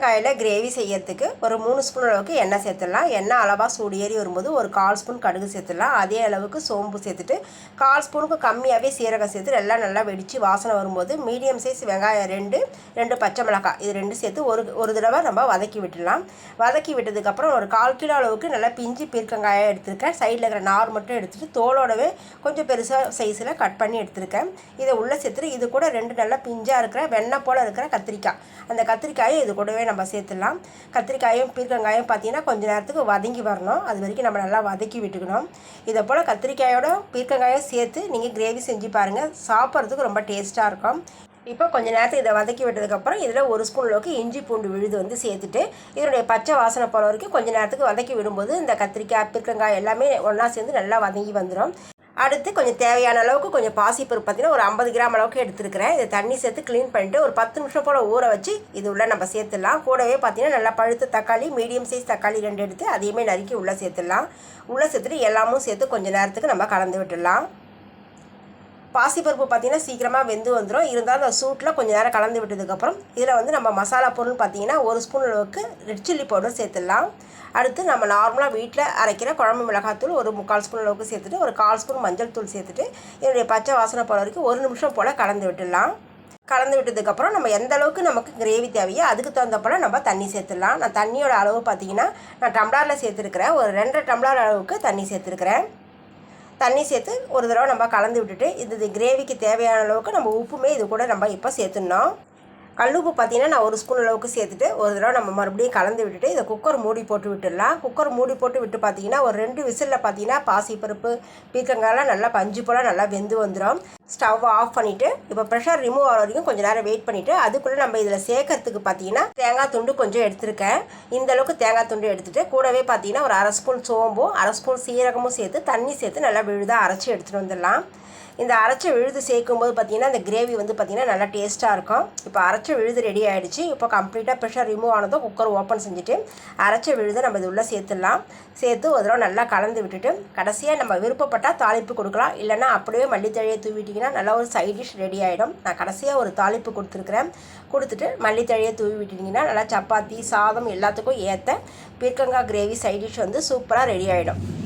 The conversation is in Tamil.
பீர்க்கங்காயில் கிரேவி செய்யறதுக்கு ஒரு மூணு ஸ்பூன் அளவுக்கு எண்ணெய் சேர்த்துடலாம். எண்ணெய் அளவாக சூடு ஏறி வரும்போது ஒரு கால் ஸ்பூன் கடுகு சேர்த்துடலாம். அதே அளவுக்கு சோம்பு சேர்த்துட்டு கால் ஸ்பூனுக்கு கம்மியாகவே சீரகம் சேர்த்து எல்லாம் நல்லா வெடித்து வாசனை வரும்போது மீடியம் சைஸ் வெங்காயம் ரெண்டு ரெண்டு பச்சை மிளகாய் இது ரெண்டு சேர்த்து ஒரு ஒரு தடவை நம்ம வதக்கி விட்டுடலாம். வதக்கி விட்டதுக்கப்புறம் ஒரு கால் கிலோ அளவுக்கு நல்லா பிஞ்சு பீர்க்கங்காயை எடுத்துருக்கேன். சைடில் இருக்கிற நார் மட்டும் எடுத்துகிட்டு தோலோடவே கொஞ்சம் பெருசாக சைஸில் கட் பண்ணி எடுத்திருக்கேன். இதை உள்ளே சேர்த்துட்டு இது கூட ரெண்டு நல்லா பிஞ்சாக இருக்கிற வெண்ணெய் போல் இருக்கிற கத்திரிக்காய். அந்த கத்திரிக்காயை இது கூடவே நம்ம சேர்த்துடலாம். கத்திரிக்காயும் பீர்க்கங்காயும் பார்த்தீங்கன்னா கொஞ்ச நேரத்துக்கு வதங்கி வரணும். அது வரைக்கும் நம்ம நல்லா வதக்கி விட்டுக்கணும். இதை போல் கத்திரிக்காயோட பீர்க்கங்காயும் சேர்த்து நீங்கள் கிரேவி செஞ்சு பாருங்கள் சாப்பிட்றதுக்கு ரொம்ப டேஸ்ட்டாக இருக்கும். இப்போ கொஞ்ச நேரத்துக்கு இதை வதக்கி விட்டதுக்கப்புறம் இதில் ஒரு ஸ்பூன் அளவுக்கு இஞ்சி பூண்டு விழுது வந்து சேர்த்துட்டு இதனுடைய பச்சை வாசனை போகிற வரைக்கும் கொஞ்ச நேரத்துக்கு வதக்கி விடும்போது இந்த கத்திரிக்காய் பீர்க்கங்காய் எல்லாமே ஒன்றா சேர்ந்து நல்லா வதங்கி வந்துடும் அடுத்து கொஞ்சம் தேவையான அளவுக்கு கொஞ்சம் பாசிப்பருப்பு பார்த்தீங்கன்னா ஒரு ஐம்பது கிராம் அளவுக்கு எடுத்துருக்கிறேன். இதை தண்ணி சேர்த்து க்ளீன் பண்ணிவிட்டு ஒரு பத்து நிமிஷம் போல் ஊற வச்சு இது உள்ளே நம்ம சேர்த்துடலாம். கூடவே பார்த்தீங்கன்னா நல்லா பழுத்த தக்காளி மீடியம் சைஸ் தக்காளி ரெண்டு எடுத்து அதையுமே நறுக்கி உள்ளே சேர்த்துடலாம். உள்ளே சேர்த்துட்டு எல்லாமும் சேர்த்து கொஞ்சம் நேரத்துக்கு நம்ம கலந்து விட்டுடலாம். பாசிப்பருப்பு பார்த்தீங்கன்னா சீக்கிரமாக வெந்து வந்துடும் இருந்தாலும் அந்த சூட்டில் கொஞ்சம் நேரம் கலந்து விட்டதுக்கப்புறம் இதில் வந்து நம்ம மசாலா பொருள் பார்த்தீங்கன்னா ஒரு ஸ்பூன் அளவுக்கு ரெட் சில்லி பவுடர் சேர்த்துடலாம். அடுத்து நம்ம நார்மலாக வீட்டில் அரைக்கிற குழம்பு மிளகாத்தூள் ஒரு முக்கால் ஸ்பூன் அளவுக்கு சேர்த்துட்டு ஒரு கால் ஸ்பூன் மஞ்சள் தூள் சேர்த்துட்டு என்னுடைய பச்சை வாசனை போகிற வரைக்கும் ஒரு நிமிஷம் போல் கலந்து விட்டுடலாம். கலந்து விட்டதுக்கப்புறம் நம்ம எந்த அளவுக்கு நமக்கு கிரேவி தேவையோ அதுக்கு தகுந்த போல் நம்ம தண்ணி சேர்த்துடலாம். நான் தண்ணியோட அளவு பார்த்தீங்கன்னா நான் டம்ளாரில் சேர்த்துருக்கிறேன். ஒரு ரெண்டரை டம்ளார் அளவுக்கு தண்ணி சேர்த்துருக்கிறேன். தண்ணி சேர்த்து ஒரு தடவை நம்ம கலந்து விட்டுட்டு இது கிரேவிக்கு தேவையான அளவுக்கு நம்ம உப்புமே இது கூட நம்ம இப்போ சேர்த்துடணும். கல்லுப்பு பார்த்தீங்கன்னா நான் ஒரு ஸ்பூன் அளவுக்கு சேர்த்துட்டு ஒரு தடவை நம்ம மறுபடியும் கலந்து விட்டுட்டு இதை குக்கர் மூடி போட்டு விட்டுடலாம். குக்கர் மூடி போட்டு விட்டு பார்த்தீங்கன்னா ஒரு ரெண்டு விசிலில் பார்த்தீங்கன்னா பாசிப்பருப்பு பீர்க்கங்காயெல்லாம் நல்லா பஞ்சு போல் நல்லா வெந்து வந்துடும் ஸ்டவ் ஆஃப் பண்ணிவிட்டு இப்போ ப்ரெஷர் ரிமூவ் ஆகிற வரைக்கும் கொஞ்சம் நேரம் வெயிட் பண்ணிவிட்டு அதுக்குள்ளே நம்ம இதில் சேர்க்கறதுக்கு பார்த்தீங்கன்னா தேங்காய் துண்டு கொஞ்சம் எடுத்திருக்கேன். இந்த அளவுக்கு தேங்காய் துண்டு எடுத்துகிட்டு கூடவே பார்த்தீங்கன்னா ஒரு அரை ஸ்பூன் சோம்பும் அரை ஸ்பூன் சீரகமும் சேர்த்து தண்ணி சேர்த்து நல்லா விழுதாக அரைச்சி எடுத்துகிட்டு வந்துடலாம். இந்த அரைச்ச விழுது சேர்க்கும்போது பார்த்திங்கன்னா இந்த கிரேவி வந்து பார்த்திங்கன்னா நல்லா டேஸ்ட்டாக இருக்கும். இப்போ அரைச்ச விழுது ரெடி ஆகிடுச்சு இப்போ கம்ப்ளீட்டாக ப்ரெஷர் ரிமூவ் ஆனதும் குக்கர் ஓப்பன் செஞ்சுட்டு அரைச்ச விழுதை நம்ம இது உள்ளே சேர்த்துடலாம். சேர்த்து ஒரு தடவை நல்லா கலந்து விட்டுட்டு கடைசியாக நம்ம விருப்பப்பட்டால் தாளிப்பு கொடுக்கலாம். இல்லைனா அப்படியே மல்லித்தழையை தூவிட்டிங்கன்னா நல்லா ஒரு சைட் டிஷ் ரெடி ஆகிடும் நான் கடைசியாக ஒரு தாளிப்பு கொடுத்துருக்குறேன். கொடுத்துட்டு மல்லித்தழையை தூவி விட்டுட்டிங்கன்னா நல்லா சப்பாத்தி சாதம் எல்லாத்துக்கும் ஏற்ற பீர்க்கங்காய் கிரேவி சைட் டிஷ் வந்து சூப்பராக ரெடி ஆகிடும்